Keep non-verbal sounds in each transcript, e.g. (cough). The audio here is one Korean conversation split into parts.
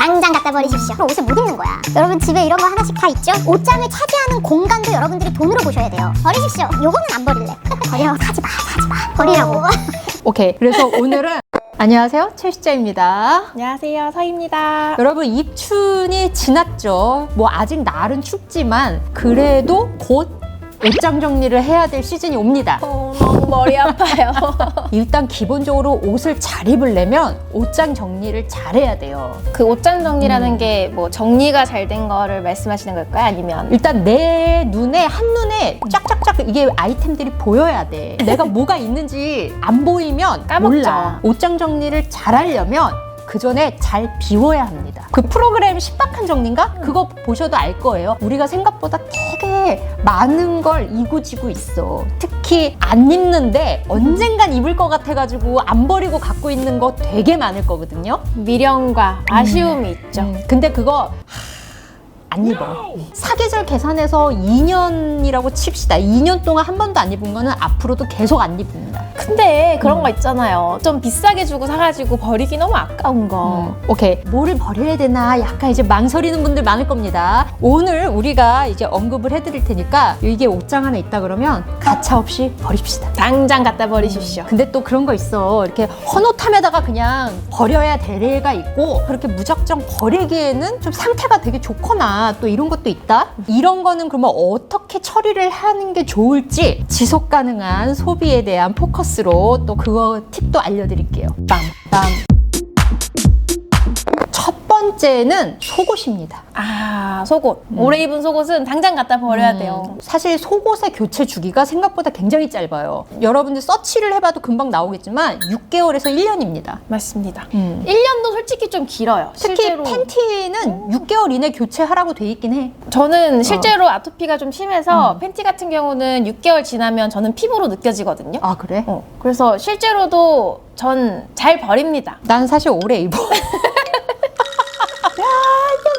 당장 갖다 버리십시오. 그럼 옷을 못 입는 거야. 여러분 집에 이런 거 하나씩 다 있죠? 옷장을 차지하는 공간도 여러분들이 돈으로 보셔야 돼요. 버리십시오. 요거는 안 버릴래. 버려. 사지 마, 사지 마. 버리라고. 오케이. 그래서 오늘은 (laughs) 안녕하세요. 최시자입니다. 안녕하세요, 서입니다. 여러분 입춘이 지났죠. 뭐 아직 날은 춥지만 그래도 곧 옷장 정리를 해야 될 시즌이 옵니다. 어, 너무 머리 아파요. (laughs) 일단 기본적으로 옷을 잘 입으려면 옷장 정리를 잘 해야 돼요. 그 옷장 정리라는 게 뭐 정리가 잘 된 거를 말씀하시는 걸까요? 아니면 일단 내 눈에 한눈에 쫙쫙쫙 이게 아이템들이 보여야 돼. 내가 뭐가 있는지 안 보이면 까먹죠. 몰라. 옷장 정리를 잘 하려면 그 전에 잘 비워야 합니다. 그 프로그램 신박한 정리인가? 그거 보셔도 알 거예요. 우리가 생각보다 되게 많은 걸 이고지고 있어. 특히 안 입는데 언젠간 입을 것 같아가지고 안 버리고 갖고 있는 거 되게 많을 거거든요. 미련과 아쉬움이 있죠. 음, 근데 그거 안 입어. 사계절 계산해서 2년이라고 칩시다. 2년 동안 한 번도 안 입은 거는 앞으로도 계속 안 입습니다. 근데 그런 거 있잖아요. 좀 비싸게 주고 사가지고 버리기 너무 아까운 거. 음, 오케이. 뭐를 버려야 되나 약간 이제 망설이는 분들 많을 겁니다. 오늘 우리가 이제 언급을 해드릴 테니까 이게 옷장 안에 있다 그러면 가차 없이 버립시다. 당장 갖다 버리십시오. 근데 또 그런 거 있어. 이렇게 헌옷함에다가 그냥 버려야 될 애가 있고 그렇게 무작정 버리기에는 좀 상태가 되게 좋거나 또 이런 것도 있다. 이런 거는 그러면 어떻게 처리를 하는 게 좋을지 지속 가능한 소비에 대한 포커스로 또 그거 팁도 알려드릴게요. 빰빰. 첫 번째는 속옷입니다. 아, 속옷. 오래 입은 속옷은 당장 갖다 버려야 돼요. 사실 속옷의 교체 주기가 생각보다 굉장히 짧아요. 여러분들 서치를 해봐도 금방 나오겠지만 6개월에서 1년입니다. 맞습니다. 음. 1년도 솔직히 좀 길어요. 특히 실제로. 팬티는 6개월 이내 교체하라고 돼 있긴 해. 저는 실제로 아토피가 좀 심해서 음. 팬티 같은 경우는 6개월 지나면 저는 피부로 느껴지거든요. 아 그래? 어, 그래서 실제로도 전 잘 버립니다. 난 사실 오래 입어. (laughs)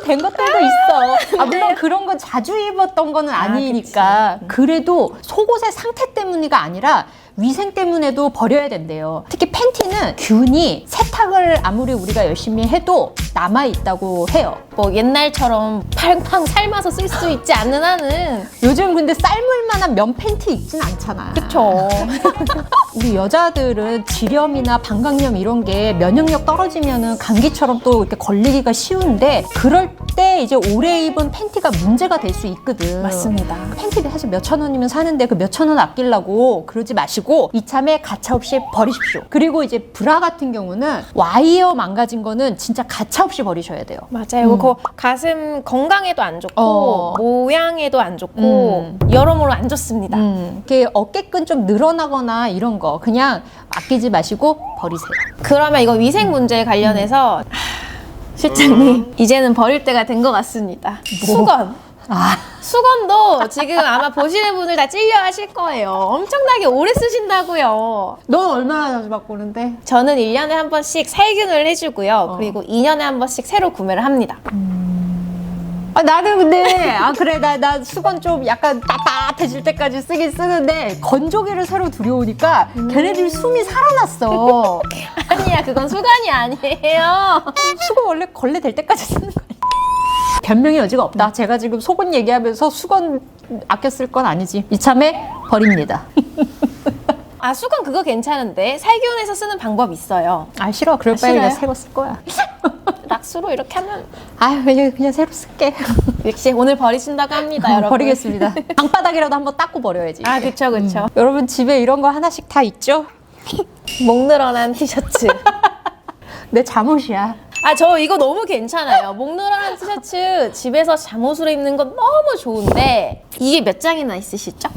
된 것들도 있어. 아, 물론 그런 건 자주 입었던 거는 아니니까. 그래도 속옷의 상태 때문이가 아니라 위생 때문에도 버려야 된대요. 특히 팬티는 균이 세탁을 아무리 우리가 열심히 해도 남아 있다고 해요. 뭐 옛날처럼 팡팡 삶아서 쓸 수 있지 않는 한은 요즘 근데 삶을 만한 면 팬티 입진 않잖아. 그쵸. (laughs) 우리 여자들은 지렴이나 방광염 이런 게 면역력 떨어지면은 감기처럼 또 이렇게 걸리기가 쉬운데 그럴 때 이제 오래 입은 팬티가 문제가 될 수 있거든. 맞습니다. 팬티를 사실 몇천 원이면 사는데 그 몇천 원 아끼려고 그러지 마시고 이참에 가차 없이 버리십시오. 그리고 이제 브라 같은 경우는 와이어 망가진 거는 진짜 가차 없이 버리셔야 돼요. 맞아요. 그 가슴 건강에도 안 좋고 어. 모양에도 안 좋고 음. 여러모로 안 좋습니다. 음, 이렇게 어깨끈 좀 늘어나거나 이런 거 그냥 아끼지 마시고 버리세요. 그러면 이거 위생 문제에 관련해서 하, 실장님 이제는 버릴 때가 된 것 같습니다. 수건. 아. 수건도 지금 아마 보시는 분들 다 찔려 하실 거예요. 엄청나게 오래 쓰신다고요. 넌 얼마나 자주 바꾸는데? 저는 1년에 한 번씩 살균을 해주고요. 그리고 2년에 한 번씩 새로 구매를 합니다. 아, 나는 근데, 아, 그래, 나, 나 수건 좀 약간 따뜻해질 때까지 쓰긴 쓰는데, 건조기를 새로 들여오니까 걔네들이 숨이 살아났어. 아니야, 그건 수건이 아니에요. 수건 원래 걸레 될 때까지 쓰는 거야. 변명의 여지가 없다. 제가 지금 속옷 얘기하면서 수건 아껴 쓸 건 아니지. 이참에 버립니다. (laughs) 아, 수건 그거 괜찮은데 살균해서 쓰는 방법 있어요. 아, 싫어. 그럴 아, 바에 그냥 싫어요? 새거 쓸 거야. (laughs) 락스로 이렇게 하면 아유, 그냥, 그냥 새로 쓸게. (laughs) 역시 오늘 버리신다고 합니다, 여러분. 버리겠습니다. (laughs) 방바닥이라도 한번 닦고 버려야지. 아, 그쵸, 그쵸. 여러분 집에 이런 거 하나씩 다 있죠? (laughs) 목 늘어난 티셔츠. 내 잠옷이야. 아, 저 이거 너무 괜찮아요. 목 늘어난 티셔츠 집에서 잠옷으로 입는 건 너무 좋은데 이게 몇 장이나 있으시죠?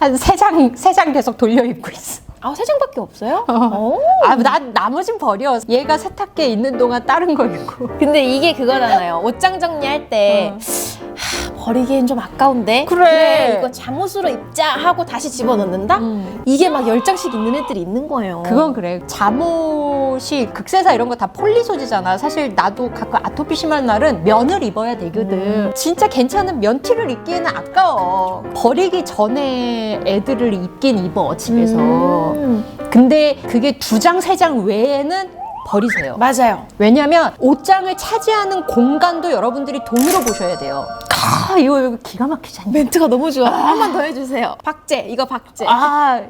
한 세 장, 세 장 계속 돌려 입고 있어. 아, 세 장밖에 없어요? 어. 오. 아, 나, 나머진 버려. 얘가 세탁기에 있는 동안 다른 거 입고. 근데 이게 그거잖아요. 옷장 정리할 때 하, 버리기엔 좀 아까운데 어. 그래. 이거 잠옷으로 입자 하고 다시 집어넣는다? 음. 이게 막 열장씩 있는 애들이 있는 거예요. 그건 그래. 잠옷이 극세사 이런 거 다 폴리 소재잖아. 사실 나도 가끔 아토피 심한 날은 면을 입어야 되거든. 진짜 괜찮은 면티를 입기에는 아까워. 버리기 전에 애들을 입긴 입어, 집에서. 음. 근데 그게 두 장, 세 장 외에는 버리세요. 맞아요. 왜냐면 옷장을 차지하는 공간도 여러분들이 돈으로 보셔야 돼요. 아, 이거, 이거 기가 막히지 않냐? 멘트가 너무 좋아. 한 번 더 해주세요. 박제, 이거 박제. 아,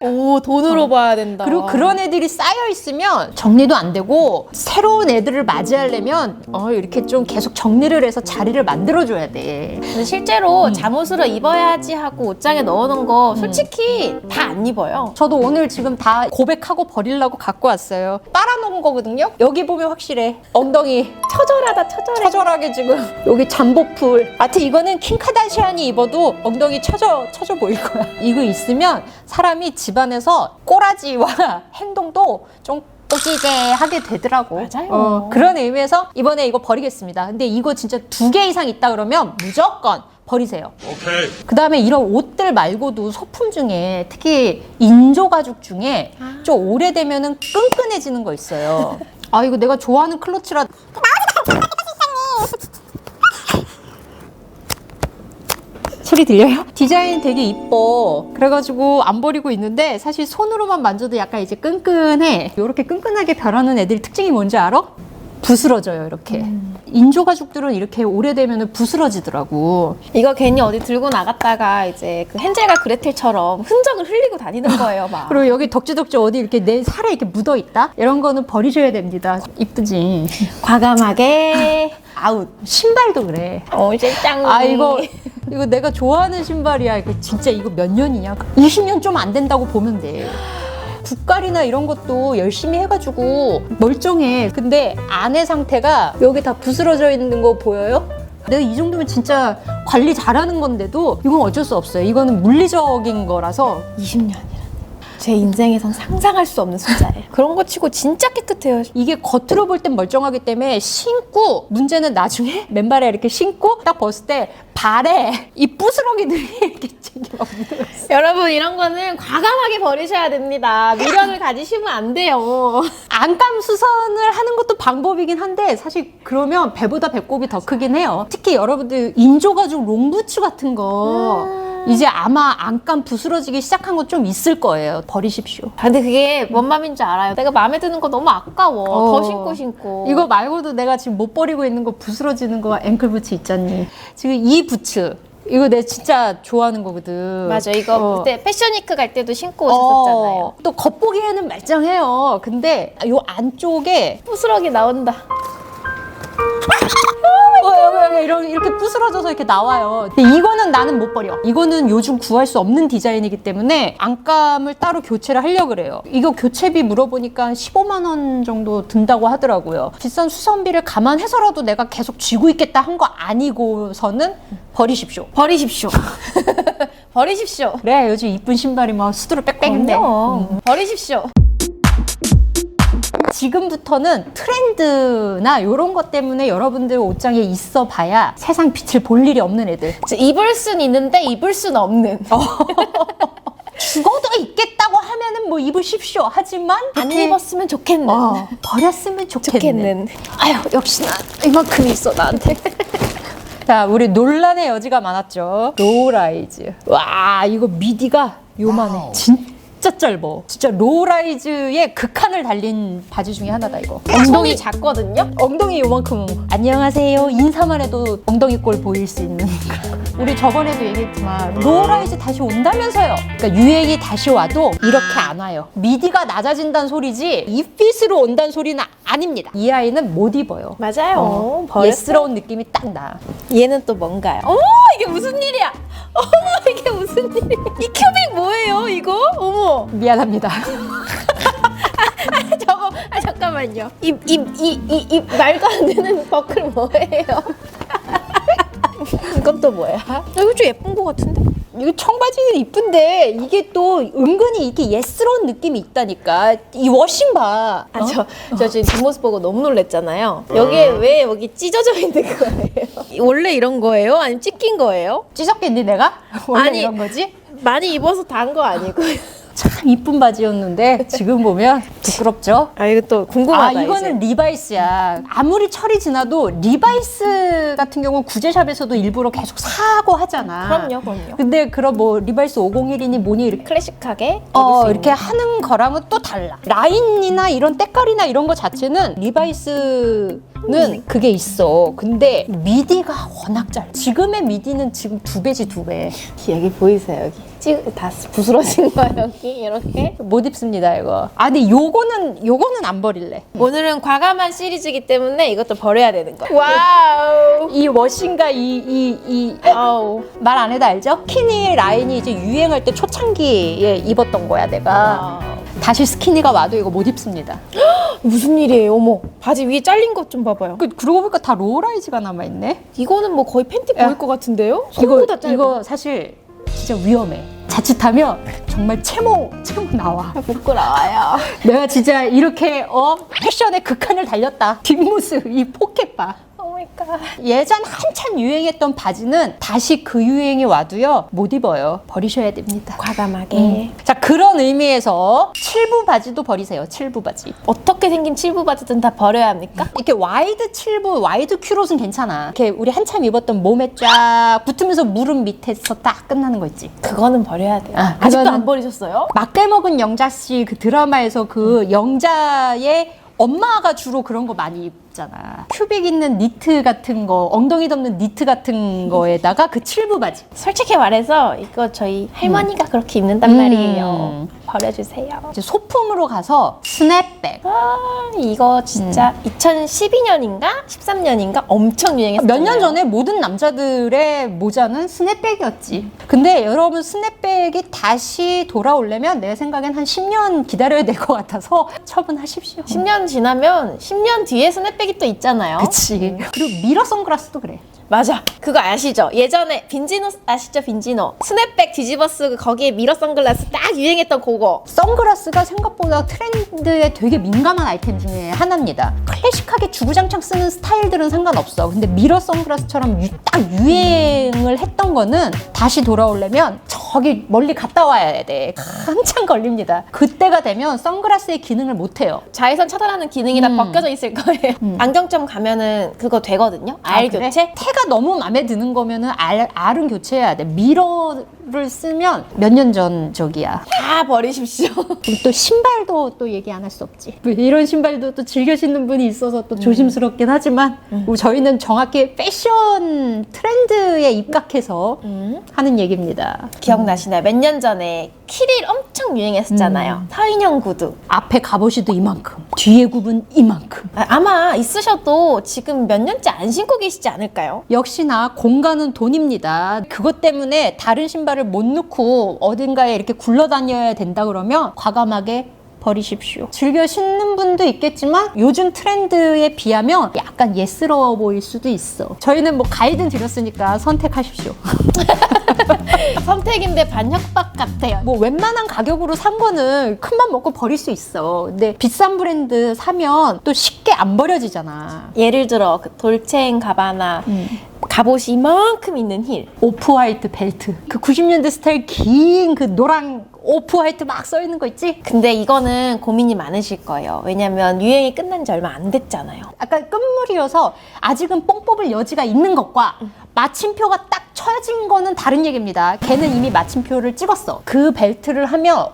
오, 돈으로 봐야 된다. 그리고 그런 애들이 쌓여 있으면 정리도 안 되고 새로운 애들을 맞이하려면 어, 이렇게 좀 계속 정리를 해서 자리를 만들어 줘야 돼. 근데 실제로 잠옷으로 입어야지 하고 옷장에 넣어놓은 거 솔직히 다 안 입어요. 저도 오늘 지금 다 고백하고 버리려고 갖고 왔어요. 빨아놓은 거거든요. 여기 보면 확실해. 엉덩이 처절하다, 처절해. 처절하게 지금 여기 잠복풀. 하여튼 이거는 킹카다시안이 입어도 엉덩이 처져 처져 보일 거야. 이거 있으면 사람이 집안에서 꼬라지와 (laughs) 행동도 좀 꼬지게하게 되더라고. 맞아요. 어, 그런 의미에서 이번에 이거 버리겠습니다. 근데 이거 진짜 두 개 이상 있다 그러면 무조건 버리세요. 오케이. 그 다음에 이런 옷들 말고도 소품 중에 특히 인조 가죽 중에 좀 오래되면은 끈끈해지는 거 있어요. (laughs) 아 이거 내가 좋아하는 클러치라. (laughs) 소리 들려요? (laughs) 디자인 되게 이뻐. 그래가지고 안 버리고 있는데 사실 손으로만 만져도 약간 이제 끈끈해. 이렇게 끈끈하게 변하는 애들 특징이 뭔지 알아? 부스러져요 이렇게. 인조 가죽들은 이렇게 오래되면 부스러지더라고. 이거 괜히 어디 들고 나갔다가 이제 그 헨젤과 그레텔처럼 흔적을 흘리고 다니는 거예요, 막. (laughs) 그리고 여기 덕지덕지 어디 이렇게 내 살에 이렇게 묻어 있다? 이런 거는 버리셔야 됩니다. 이쁘지? 과감하게 (laughs) 아웃. 신발도 그래. 어, 실장님. 아 이거 이거 내가 좋아하는 신발이야. 이거 진짜 이거 몇 년이냐? 20년 좀 안 된다고 보면 돼. 국갈이나 이런 것도 열심히 해가지고 멀쩡해. 근데 안의 상태가 여기 다 부스러져 있는 거 보여요? 내가 이 정도면 진짜 관리 잘하는 건데도 이건 어쩔 수 없어요. 이거는 물리적인 거라서 20년이라니. 제 인생에선 상상할 수 없는 숫자예요. 그런 거 치고 진짜 깨끗해요. 이게 겉으로 볼 땐 멀쩡하기 때문에 신고 문제는 나중에 (laughs) 맨발에 이렇게 신고 딱 벗을 때 발에 이 부스러기들이 (laughs) 이렇게 챙겨 막 묻어있어. 여러분 이런 거는 과감하게 버리셔야 됩니다. 미련을 가지시면 안 돼요. 안감 수선을 하는 것도 방법이긴 한데 사실 그러면 배보다 배꼽이 더 크긴 해요. 특히 여러분들 인조가죽 롱부츠 같은 거 이제 아마 안감 부스러지기 시작한 거 좀 있을 거예요. 버리십시오. 아, 근데 그게 뭔 맘인지 알아요. 내가 마음에 드는 거 너무 아까워. 어. 더 신고 신고. 이거 말고도 내가 지금 못 버리고 있는 거 부스러지는 거 앵클 부츠 있잖니. 지금 이 부츠. 이거 내가 진짜 좋아하는 거거든. 맞아. 이거 어. 그때 패션위크 갈 때도 신고 오셨었잖아요. 어, 또 겉보기에는 말짱해요. 근데 요 안쪽에 부스러기 나온다. 어, 이런, 이렇게 나와요. 근데 이거는 나는 못 버려. 이거는 요즘 구할 수 없는 디자인이기 때문에 안감을 따로 교체를 하려고 그래요. 이거 교체비 물어보니까 15만 원 정도 든다고 하더라고요. 비싼 수선비를 감안해서라도 내가 계속 쥐고 있겠다 한 거 아니고서는 버리십시오. 버리십시오. (laughs) 버리십시오. 그래 요즘 이쁜 신발이 막 수두로 빽빽인데 그럼요. 버리십시오. 지금부터는 트렌드나 이런 것 때문에 여러분들 옷장에 있어 봐야 세상 빛을 볼 일이 없는 애들. 저 입을 순 있는데 입을 순 없는. (laughs) 죽어도 있겠다고 하면은 뭐 입으십시오. 하지만 안 이렇게, 입었으면 좋겠는. 어, 버렸으면 좋겠네 좋겠는. 아유 역시 나 이만큼 있어 나한테. (laughs) 자 우리 논란의 여지가 많았죠. 로우라이즈. 와 이거 미디가 요만해. 진짜 짧어 진짜 로우라이즈의 극한을 달린 바지 중에 하나다 이거 엉덩이 작거든요. 엉덩이 요만큼 안녕하세요 인사만 해도 엉덩이 꼴 보일 수 있는 우리 저번에도 얘기했지만 로우라이즈 다시 온다면서요 그러니까 유행이 다시 와도 이렇게 안 와요 미디가 낮아진다는 소리지 이 핏으로 온다는 소리는 아닙니다 이 아이는 못 입어요 맞아요. 어, 버렸어. 예스러운 느낌이 딱 나. 얘는 또 뭔가요? 어머 이게 무슨 일이야? (laughs) 어머 이게 무슨 일이야? 이 큐빅 뭐예요 이거? 어 머 미안합니다. (laughs) 저거 아 잠깐만요. 입 입 이이입 말도 안 되는 버클 뭐예요? (laughs) 이건 또 뭐야? 아, 이거 좀 예쁜 거 같은데? 이거 청바지는 이쁜데 이게 또 은근히 이렇게 예스러운 느낌이 있다니까. 이 워싱 봐. 아, 저, 저 지금 뒷모습 보고 너무 놀랬잖아요. 여기에 왜 여기 찢어져 있는 거예요? (laughs) 원래 이런 거예요? 아니면 찢긴 거예요? 찢었겠니 내가? 원래 아니. 이런 거지? 많이 입어서 단 거 아니고. 참 이쁜 바지였는데 지금 보면 부끄럽죠? 아 이거 또아 궁금하다. 이거는 리바이스야. 아무리 철이 지나도 리바이스 같은 경우는 구제샵에서도 일부러 계속 사고 하잖아. 그럼요, 그럼요. 근데 그런 뭐 리바이스 501이니 뭐니 이렇게 클래식하게 어, 입을 수 이렇게. 하는 거랑은 또 달라. 라인이나 이런 때깔이나 이런 거 자체는 리바이스는 그게 있어. 근데 미디가 워낙 짧아. 지금의 미디는 지금 두 배지 두 배. 여기 보이세요 여기 찌, 다 부스러진 (laughs) 거 여기 이렇게 못 입습니다 이거. 아 근데 요거는 요거는 안 버릴래. 오늘은 과감한 시리즈이기 때문에 이것도 버려야 되는 거야 와우 이 워싱과 이 이 이 아우 말 안 해도 알죠? 스키니 라인이 이제 유행할 때 초창기에 입었던 거야 내가. 와우. 다시 스키니가 와도 이거 못 입습니다. (gasps) 무슨 일이에요 어머 바지 위에 잘린 것 좀 봐봐요 그 그러고 보니까 다 로라이즈가 남아 있네. 이거는 뭐 거의 팬티 야. 보일 것 같은데요? 이거 손보다 짧아. 이거 사실 진짜 위험해. 자칫하면 정말 채모 채모 나와. (laughs) 부끄러워요 내가 진짜 이렇게 어 패션의 극한을 달렸다. 뒷모습 이 포켓 봐. 오마이갓 예전 한참 유행했던 바지는 다시 그 유행이 와도요 못 입어요. 버리셔야 됩니다. 과감하게 자 그런 의미에서 칠부 바지도 버리세요. 칠부 바지. 어떻게 생긴 칠부 바지든 다 버려야 합니까? 이렇게 와이드 칠부, 와이드 큐롯은 괜찮아. 이렇게 우리 한참 입었던 몸에 쫙 붙으면서 무릎 밑에서 딱 끝나는 거 있지. 그거는 버려야 돼요 아, 아직도 안 버리셨어요? 막대먹은 영자 씨 그 드라마에서 그 영자의 엄마가 주로 그런 거 많이 입 잖아. 큐빅 있는 니트 같은 거, 엉덩이 덮는 니트 같은 거에다가 그 칠부 바지. 솔직히 말해서 이거 저희 할머니가 그렇게 입는단 음. 말이에요 버려주세요 이제 소품으로 가서 스냅백. 아 이거 진짜 2012년인가 13년인가 엄청 유행했어요. 몇 년 전에 모든 남자들의 모자는 스냅백이었지. 근데 여러분 스냅백이 다시 돌아오려면 내 생각엔 한 10년 기다려야 될 것 같아서 처분하십시오. 10년 지나면 10년 뒤에 스냅백이 또 있잖아요. 그치. 그리고 미러 선글라스도 그래. 맞아. 그거 아시죠? 예전에 빈지노 아시죠? 빈지노 스냅백 뒤집어 쓰고 거기에 미러 선글라스 딱 유행했던 그거. 선글라스가 생각보다 트렌드에 되게 민감한 아이템 중에 하나입니다. 클래식하게 주구장창 쓰는 스타일들은 상관없어. 근데 미러 선글라스처럼 유- 딱 유행을 했던 거는 다시 돌아오려면 저기 멀리 갔다 와야 돼. 한참 걸립니다. 그때가 되면 선글라스의 기능을 못 해요. 자외선 차단하는 기능이 다 음. 벗겨져 있을 거예요. 안경점 가면은 그거 되거든요. 알 아, 그래? 교체. 태가 너무 마음에 드는 거면은 알, 알은 교체해야 돼. 미러를 쓰면 몇 년전 적이야. 다 버리십시오. (laughs) 그리고 또 신발도 또 얘기 안 할 수 없지. 뭐 이런 신발도 또 즐겨 신는 분이 있어서 또 조심스럽긴 하지만 우리 저희는 정확히 패션 트렌드에 입각해서 음. 하는 얘기입니다. 기억나시나요? 몇 년 전에 키릴 엄청 유행했었잖아요. 음. 서인형 구두. 앞에 갑옷이도 이만큼, 뒤에 굽은 이만큼. 아, 아마 있으셔도 지금 몇 년째 안 신고 계시지 않을까요? 역시나 공간은 돈입니다. 그것 때문에 다른 신발을 못 넣고 어딘가에 이렇게 굴러다녀야 된다 그러면 과감하게 버리십시오. 즐겨 신는 분도 있겠지만 요즘 트렌드에 비하면 약간 예스러워 보일 수도 있어. 저희는 뭐 가이드 드렸으니까 선택하십시오. (laughs) 선택인데 반협박 같아요. 뭐 웬만한 가격으로 산 거는 큰맘 먹고 버릴 수 있어. 근데 비싼 브랜드 사면 또 쉽게 안 버려지잖아. 예를 들어 그 돌체인 가바나 갑옷이 이만큼 있는 힐. 오프 화이트 벨트. 그 90년대 스타일 긴 그 노랑 오프 화이트 막 써 있는 거 있지? 근데 이거는 고민이 많으실 거예요. 왜냐면 유행이 끝난 지 얼마 안 됐잖아요. 약간 끝물이어서 아직은 뽕 뽑을 여지가 있는 것과 마침표가 딱 쳐진 거는 다른 얘기입니다. 걔는 이미 마침표를 찍었어. 그 벨트를 하면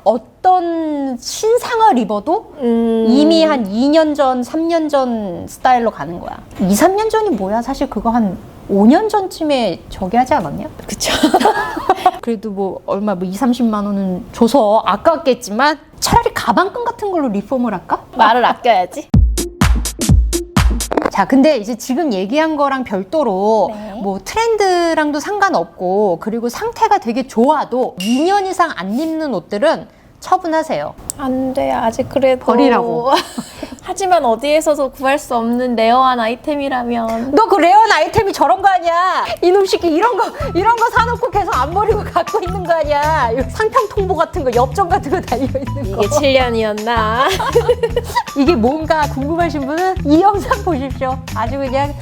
어떤 신상을 입어도 음. 이미 한 2년 전, 3년 전 스타일로 가는 거야. 2, 3년 전이 뭐야? 사실 그거 한 5년 전쯤에 저기 하지 않았냐? 그쵸. (laughs) 그래도 뭐 얼마 뭐 2, 30만 원은 줘서 아깝겠지만 차라리 가방끈 같은 걸로 리폼을 할까? 말을 아껴야지. 자, 근데 이제 지금 얘기한 거랑 별도로 네. 뭐 트렌드랑도 상관없고 그리고 상태가 되게 좋아도 2년 이상 안 입는 옷들은 처분하세요. 안 돼, 아직 그래도. 버리라고. (laughs) 하지만 어디에서도 구할 수 없는 레어한 아이템이라면. 너 그 레어한 아이템이 저런 거 아니야? 이놈 새끼 이런 거 이런 거 사놓고 계속 안 버리고 갖고 있는 거 아니야? 이거 상평 통보 같은 거 엽전 같은 거 달려 있는 거. 이게 7년이었나? (laughs) 이게 뭔가 궁금하신 분은 이 영상 보십시오. 아주 그냥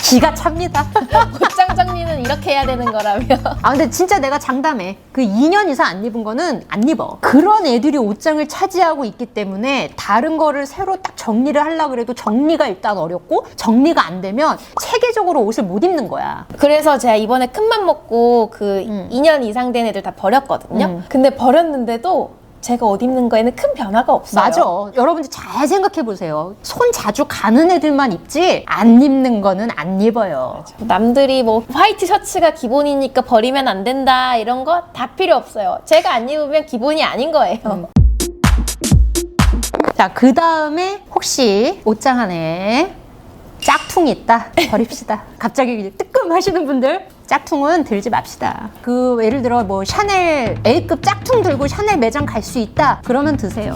기가 찹니다. (laughs) 옷장 정리는 이렇게 해야 되는 거라며. 아 근데 진짜 내가 장담해 그 2년 이상 안 입은 거는 안 입어 그런 애들이 옷장을 차지하고 있기 때문에 다른 거를 새로 딱 정리를 하려고 그래도 정리가 일단 어렵고 정리가 안 되면 체계적으로 옷을 못 입는 거야 그래서 제가 이번에 큰맘 먹고 그 음. 2년 이상 된 애들 다 버렸거든요. 음. 근데 버렸는데도 제가 옷 입는 거에는 큰 변화가 없어요. 맞아 여러분들 잘 생각해 보세요 손 자주 가는 애들만 입지 안 입는 거는 안 입어요 남들이 뭐 화이트 셔츠가 기본이니까 버리면 안 된다 이런 거 다 필요 없어요. 제가 안 입으면 기본이 아닌 거예요. 음. 자그 다음에 혹시 옷장 안에 짝퉁이 있다 (laughs) 버립시다 갑자기 이제 뜨끔 하시는 분들 짝퉁은 들지 맙시다 그 예를 들어 뭐 샤넬 A급 짝퉁 들고 샤넬 매장 갈 수 있다 그러면 드세요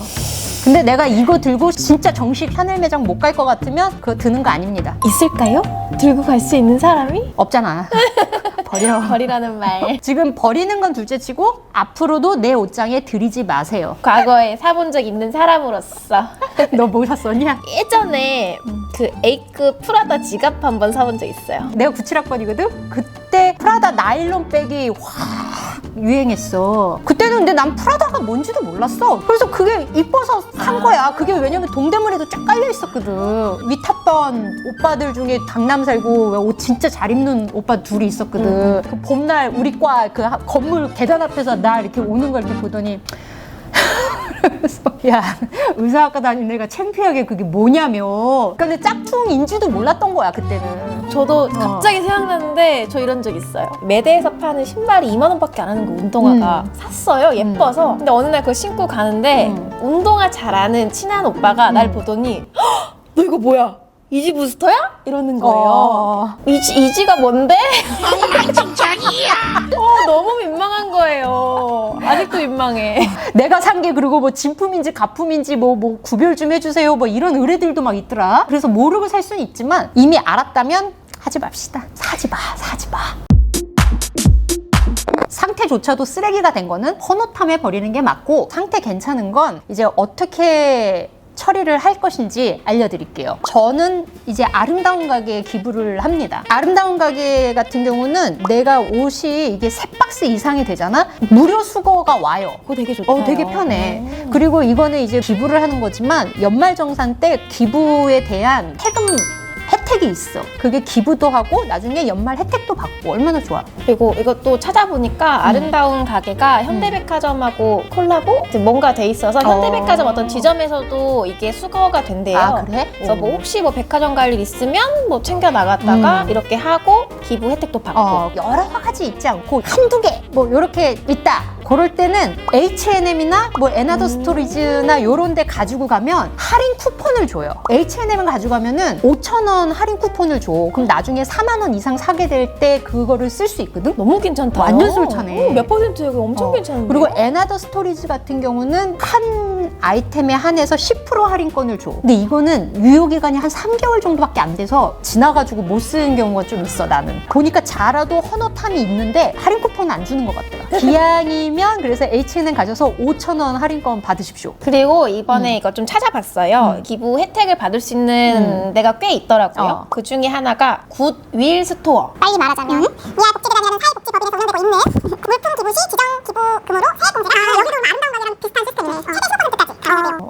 근데 내가 이거 들고 진짜 정식 샤넬 매장 못 갈 것 같으면 그거 드는 거 아닙니다 있을까요? 들고 갈 수 있는 사람이? 없잖아 (laughs) 버려 버리라는 말. (laughs) 지금 버리는 건 둘째치고 앞으로도 내 옷장에 들이지 마세요 과거에 사본 적 있는 사람으로서 (laughs) 너 뭐 샀었냐? 예전에 그 A급 프라다 지갑 한번 사본 적 있어요. 내가 97학번이거든? 그 때 프라다 나일론 백이 확 유행했어. 그때는 근데 난 프라다가 뭔지도 몰랐어. 그래서 그게 이뻐서 산 아. 거야. 그게 왜냐면 동대문에도 쫙 깔려 있었거든. 위탔던 오빠들 중에 강남 살고 옷 진짜 잘 입는 오빠 둘이 있었거든. 그 봄날 우리 과 그 건물 계단 앞에서 나 이렇게 오는 걸 이렇게 보더니 그래서 (laughs) 야 의사학과 다니는 애가 창피하게 그게 뭐냐며 근데 짝퉁인지도 몰랐던 거야 그때는 저도 갑자기 생각났는데 저 이런 적 있어요. 매대에서 파는 신발이 2만 원밖에 안 하는 거 운동화가 샀어요. 예뻐서. 근데 어느 날 그걸 신고 가는데 음. 운동화 잘 아는 친한 오빠가 날 보더니 "헉, 너 이거 뭐야? 이지 부스터야? 이러는 거예요. 어. 이지, 이지가 뭔데? (laughs) 어, 너무 민망한 거예요. 아직도 민망해. 내가 산 게 그리고 뭐 진품인지 가품인지 뭐, 뭐 구별 좀 해주세요 뭐 이런 의뢰들도 막 있더라 그래서 모르고 살 수는 있지만 이미 알았다면 하지 맙시다 사지 마 사지 마 상태조차도 쓰레기가 된 거는 헌옷함에 버리는 게 맞고 상태 괜찮은 건 이제 어떻게 처리를 할 것인지 알려드릴게요. 저는 이제 아름다운 가게에 기부를 합니다. 아름다운 가게 같은 경우는 내가 옷이 이게 세 박스 이상이 되잖아? 무료 수거가 와요. 그거 되게 좋다. 어, 되게 편해. 그리고 이거는 이제 기부를 하는 거지만 연말 정산 때 기부에 대한 세금 혜택이 있어. 그게 기부도 하고 나중에 연말 혜택도 받고 얼마나 좋아. 그리고 이것도 음. 찾아보니까 아름다운 가게가 현대백화점하고 콜라보 이제 뭔가 돼 있어서 현대백화점 어. 어떤 지점에서도 이게 수거가 된대요. 아, 그래? 그래서 뭐 오. 혹시 뭐 백화점 갈 일 있으면 뭐 챙겨 나갔다가 음. 이렇게 하고 기부 혜택도 받고 어, 여러 가지 있지 않고 한두 개 뭐 이렇게 있다. 그럴 때는 H&M이나 뭐 에나더 스토리즈나 이런 데 가지고 가면 할인 쿠폰을 줘요. H&M을 가지고 가면은 5천 원 할인 쿠폰을 줘. 그럼 나중에 4만 원 이상 사게 될 때 그거를 쓸 수 있거든. 너무 괜찮다. 완전 솔찬해. 어, 몇 퍼센트예요? 그거 엄청 어. 괜찮은데. 그리고 에나더 스토리즈 같은 경우는 한 아이템에 한해서 10% 할인권을 줘. 근데 이거는 유효기간이 한 3개월 정도밖에 안 돼서 지나가지고 못 쓰는 경우가 좀 있어, 나는. 보니까 자라도 헌옷함이 있는데 할인 쿠폰은 안 주는 것 같더라. (laughs) 기왕이면 그래서 H&M 가셔서 5,000원 할인권 받으십시오. 그리고 이번에 이거 좀 찾아봤어요. 음. 기부 혜택을 받을 수 있는 데가 꽤 있더라고요. 어. 그 중에 하나가 굿윌 스토어. 빨리 말하자면 위아 복지재단이라는 사회복지법인에서 운영되고 있는 (laughs) 물품 기부 시 지정 기부금으로 세액공제 아 여기도 아름다운 가게랑 비슷한 시스템이네 최대 15%까지 가능해요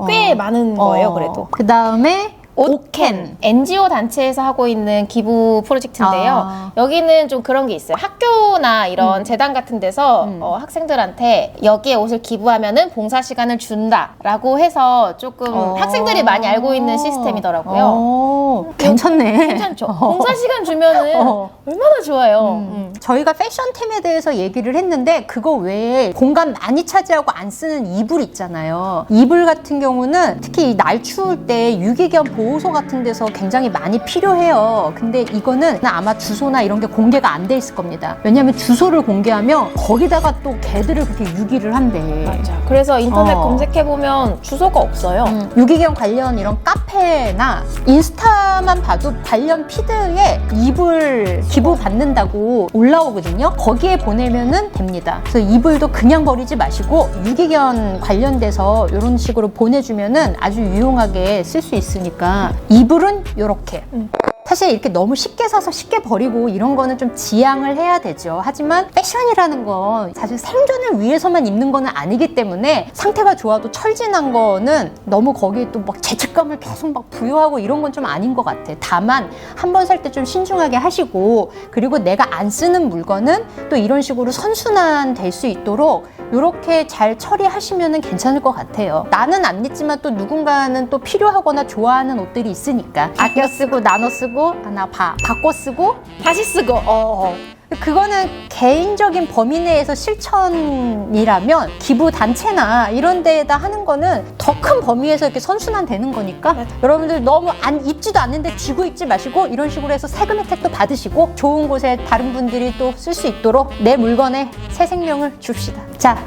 꽤 많은 거예요, 그래도. 그 다음에 옷캔 NGO 단체에서 하고 있는 기부 프로젝트인데요. 아. 여기는 좀 그런 게 있어요. 학교나 이런 재단 같은 데서 음. 어, 학생들한테 여기에 옷을 기부하면은 봉사 시간을 준다라고 해서 조금 어. 학생들이 많이 알고 있는 시스템이더라고요. 어, 괜찮네. 괜찮죠? 어. 봉사 시간 주면은 어. 얼마나 좋아요. 음. 음. 저희가 패션템에 대해서 얘기를 했는데 그거 외에 공간 많이 차지하고 안 쓰는 이불 있잖아요. 이불 같은 경우는 특히 이날 추울 때 유기견 보호 소 같은 데서 굉장히 많이 필요해요. 근데 이거는 아마 주소나 이런 게 공개가 안 돼 있을 겁니다. 왜냐하면 주소를 공개하면 거기다가 또 개들을 그렇게 유기를 한대. 맞아. 그래서 인터넷 어. 검색해 보면 주소가 없어요. 음, 유기견 관련 이런 카페나 인스타만 봐도 관련 피드에 이불 기부 받는다고 올라오거든요. 거기에 보내면은 됩니다. 그래서 이불도 그냥 버리지 마시고 유기견 관련돼서 이런 식으로 보내주면은 아주 유용하게 쓸 수 있으니까 이불은 이렇게. 음. 사실 이렇게 너무 쉽게 사서 쉽게 버리고 이런 거는 좀 지양을 해야 되죠. 하지만 패션이라는 건 사실 생존을 위해서만 입는 거는 아니기 때문에 상태가 좋아도 철진한 거는 너무 거기에 또 막 죄책감을 계속 막 부여하고 이런 건 좀 아닌 것 같아. 다만 한 번 살 때 좀 신중하게 하시고 그리고 내가 안 쓰는 물건은 또 이런 식으로 선순환 될 수 있도록 이렇게 잘 처리하시면 괜찮을 것 같아요. 나는 안 입지만 또 누군가는 또 필요하거나 좋아하는 옷들이 있으니까 아껴 쓰고 나눠 쓰고 하나 봐 바꿔 쓰고 다시 쓰고 어, 어. 그거는 개인적인 범위 내에서 실천이라면 기부 단체나 이런 데에다 하는 거는 더 큰 범위에서 이렇게 선순환 되는 거니까 여러분들 너무 안 입지도 않는데 쥐고 입지 마시고 이런 식으로 해서 세금 혜택도 받으시고 좋은 곳에 다른 분들이 또 쓸 수 있도록 내 물건에 새 생명을 줍시다. 자,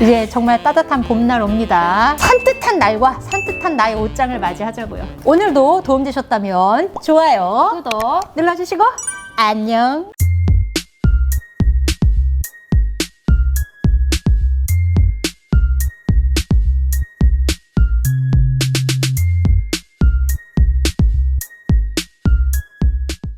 이제 정말 따뜻한 봄날 옵니다. 산뜻한 날과 산뜻한 나의 옷장을 맞이하자고요. 오늘도 도움되셨다면 좋아요 구독 눌러주시고 안녕.